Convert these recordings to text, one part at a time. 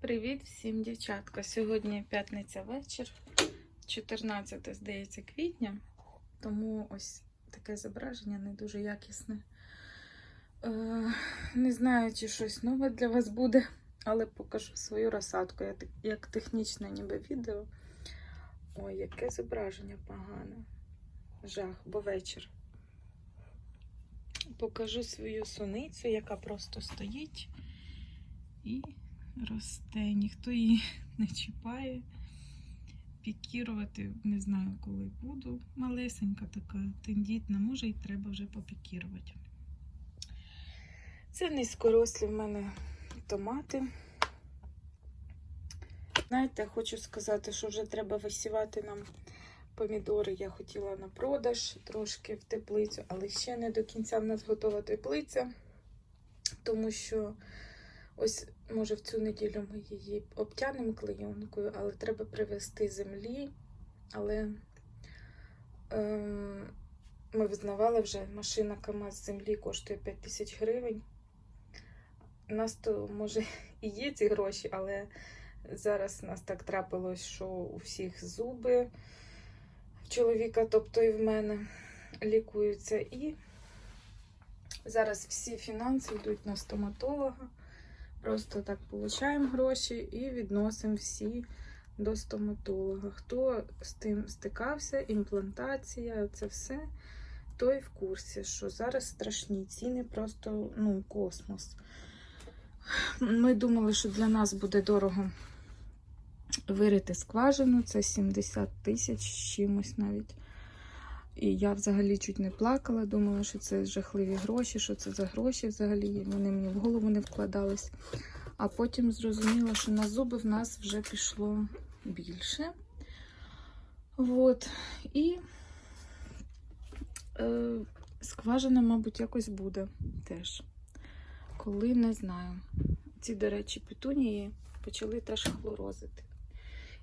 Привіт всім, дівчатка. Сьогодні п'ятниця вечір, 14, здається, квітня, тому ось таке зображення не дуже якісне. Е, не знаю, чи щось нове для вас буде, але покажу свою розсадку, Я як технічне ніби відео. Ой, яке зображення погане. Жах, бо вечір. Покажу свою суницю, яка просто стоїть і росте. Ніхто її не чіпає. Пікірувати не знаю, коли буду. Малесенька така, тендітна, може і треба вже попікірувати. Це низькорослі в мене томати. Знаєте, хочу сказати, що вже треба висівати нам помідори. Я хотіла на продаж трошки в теплицю, але ще не до кінця в нас готова теплиця, тому що ось, може, в цю неділю ми її обтянемо клейонкою, але треба привезти землі. Але ем, ми визнавали вже, машина КАМАЗ землі коштує 5 тисяч гривень. У нас то, може, і є ці гроші, але зараз у нас так трапилось, що у всіх зуби в чоловіка, тобто і в мене, лікуються. І зараз всі фінанси йдуть на стоматолога. Просто так получаємо гроші і відносимо всі до стоматолога. Хто з тим стикався, імплантація, це все, той в курсі, що зараз страшні ціни, просто ну, космос. Ми думали, що для нас буде дорого вирити скважину, це 70 тисяч чимось навіть. І я взагалі чуть не плакала, думала, що це жахливі гроші, що це за гроші взагалі. Вони мені в голову не вкладались. А потім зрозуміла, що на зуби в нас вже пішло більше. От. І е, скважина, мабуть, якось буде теж. Коли не знаю. Ці, до речі, петунії почали теж хлорозити.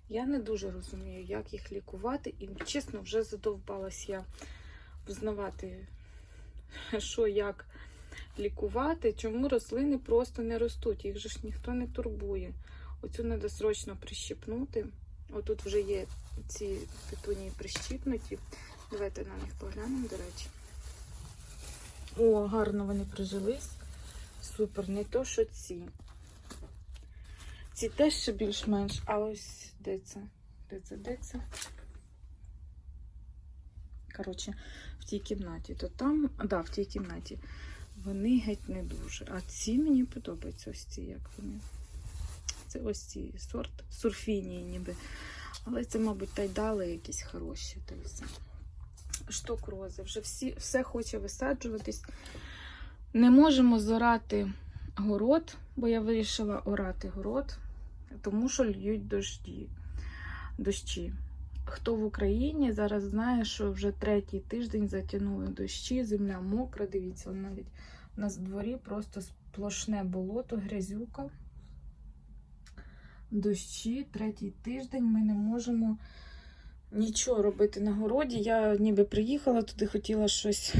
Я не дуже розумію, як їх лікувати, і чесно, вже задовбалась я взнавати, що як лікувати, чому рослини просто не ростуть. Їх же ж ніхто не турбує. Оцю треба срочно прищипнути. Отут вже є ці петунії прищіпнуті. Давайте на них поглянемо, до речі. О, гарно вони прижились. Супер, не то, що ці. Ці теж ще більш-менш, а ось де це? Де це, де це? Коротше, в тій кімнаті. То там, да, в тій кімнаті. Вони геть не дуже. А ці мені подобаються ось ці, як вони. Це ось ці сорт сурфінії ніби. Але це, мабуть, тайдали якісь хороші. Та все. Шток рози. Вже всі, все хоче висаджуватись. Не можемо зорати город, бо я вирішила орати город, тому що льють дожді, дощі. Хто в Україні зараз знає, що вже третій тиждень затягнули дощі, земля мокра. Дивіться, навіть у нас в дворі просто сплошне болото, грязюка. Дощі, третій тиждень ми не можемо нічого робити на городі. Я ніби приїхала туди, хотіла щось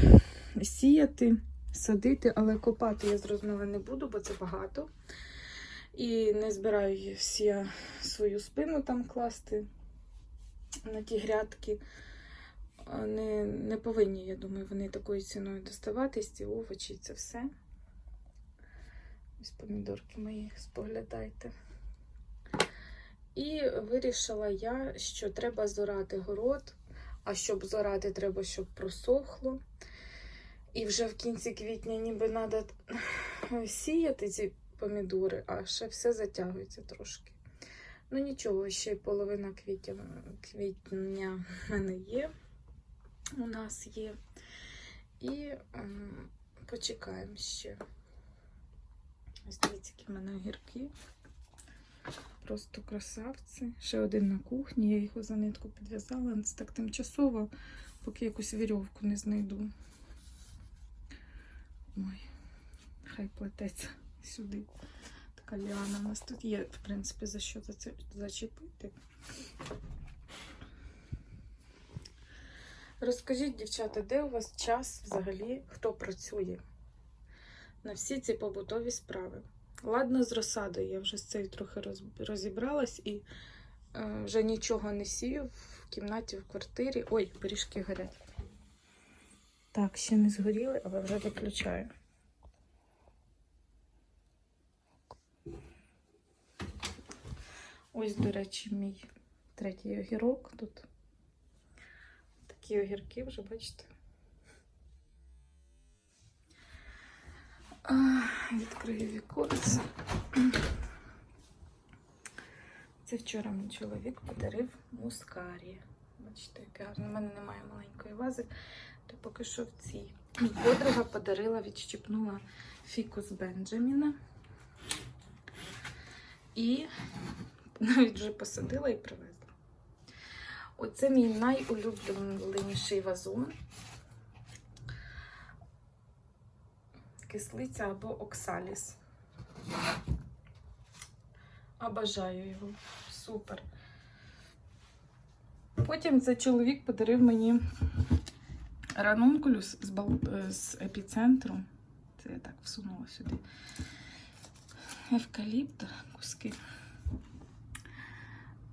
сіяти, садити, але копати я зрозуміла не буду, бо це багато. І не збираюсь я свою спину там класти на ті грядки. Не, не повинні, я думаю, вони такою ціною доставатись, ці овочі, це все. Ось помідорки мої споглядайте. І вирішила я, що треба зорати город, а щоб зорати, треба, щоб просохло. І вже в кінці квітня ніби треба сіяти ці помідори, а ще все затягується трошки. Ну нічого, ще й половина квітня, квітня в мене є. У нас є. І ем, почекаємо ще. Ось дивіться, які в мене огірки. Просто красавці. Ще один на кухні, я його за нитку підв'язала. Це так тимчасово, поки якусь вірьовку не знайду. Ой, хай плететься сюди. Така ліана у нас тут є, в принципі, за що заце- зачепити. Розкажіть, дівчата, де у вас час взагалі, хто працює на всі ці побутові справи? Ладно, з розсадою. Я вже з цією трохи роз- розібралась і е, вже нічого не сію в кімнаті, в квартирі. Ой, пиріжки горять. Так, ще не згоріли, але вже виключаю. Ось, до речі, мій третій огірок тут. Такі огірки вже, бачите. Відкрию віконце. Це вчора мій чоловік подарив мускарі. Бачите, яке гарне. У мене немає маленької вази, то поки що в цій. Подруга подарила, відщипнула фікус Бенджаміна. І навіть вже посадила і привезла. Оце мій найулюбленіший вазон. Кислиця або оксаліс. Обожаю його. Супер. Потім цей чоловік подарив мені ранункулюс з, бал... е, з епіцентру. Це я так всунула сюди. Евкаліпт, куски.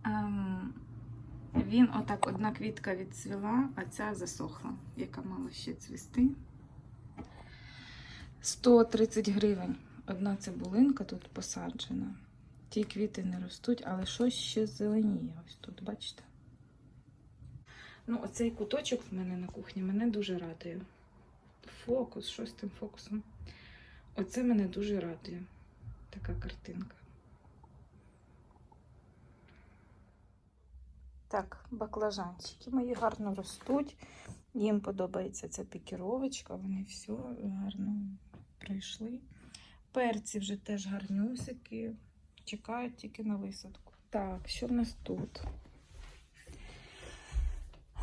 Ем, він отак одна квітка відцвіла, а ця засохла, яка мала ще цвісти. 130 гривень. Одна цибулинка тут посаджена. Ті квіти не ростуть, але щось ще зеленіє. Ось тут, бачите? Ну, оцей куточок в мене на кухні мене дуже радує. Фокус, що з тим фокусом? Оце мене дуже радує. Така картинка. Так, баклажанчики мої гарно ростуть. Їм подобається ця пікіровочка, вони все гарно пройшли. Перці вже теж гарнюсики. Чекають тільки на висадку. Так, що в нас тут?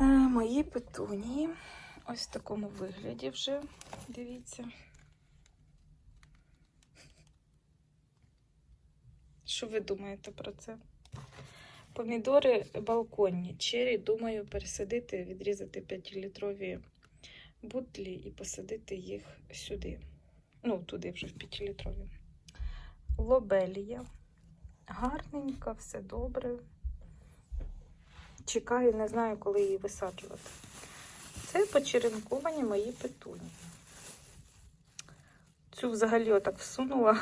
Е, мої петунії. Ось в такому вигляді вже, дивіться. Що ви думаєте про це? Помідори балконні. Чері, думаю, пересадити, відрізати 5-літрові бутлі і посадити їх сюди. Ну, туди вже в 5-літрові. Лобелія. Гарненька, все добре. Чекаю, не знаю, коли її висаджувати. Це почеренковані мої петуні. Цю взагалі отак всунула.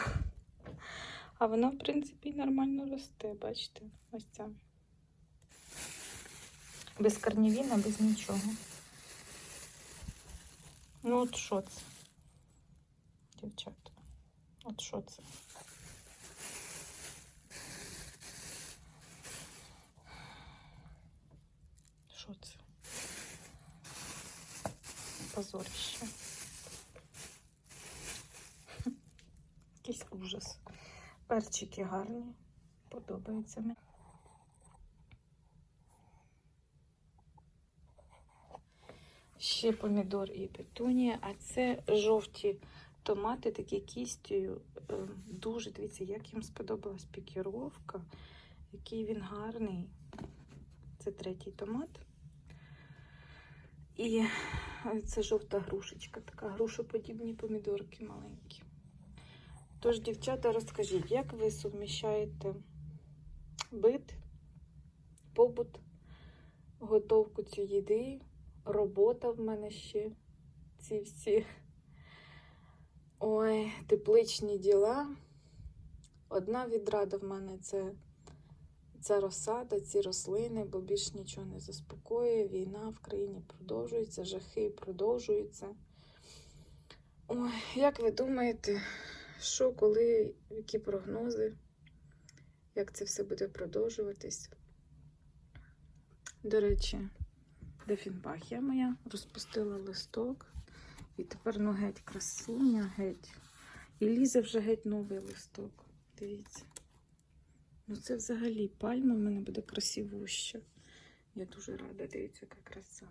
А вона, в принципі, нормально росте, бачите? Ось ця. Без корнівіна, без нічого. Ну, от що це? Дівчата. От що це? Що це? Позорище. Якийсь ужас. Перчики гарні. Подобаються мені. Ще помідор і петунія, а це жовті томати, такі кістю. Е, Дуже дивіться, як їм сподобалась пікіровка. Який він гарний. Це третій томат. І це жовта грушечка, така грушоподібні помідорки маленькі. Тож, дівчата, розкажіть, як ви суміщаєте бит, побут, готовку цієї їди, робота в мене ще, ці всі ой, тепличні діла. Одна відрада в мене це ця розсада, ці рослини, бо більш нічого не заспокоює. Війна в країні продовжується, жахи продовжуються. Ой, як ви думаєте, що, коли, які прогнози, як це все буде продовжуватись? До речі, дефінбахія моя розпустила листок. І тепер ну геть красуня, геть. І лізе вже геть новий листок. Дивіться. Ну це взагалі пальма в мене буде красивуща. Я дуже рада, дивіться, яка краса.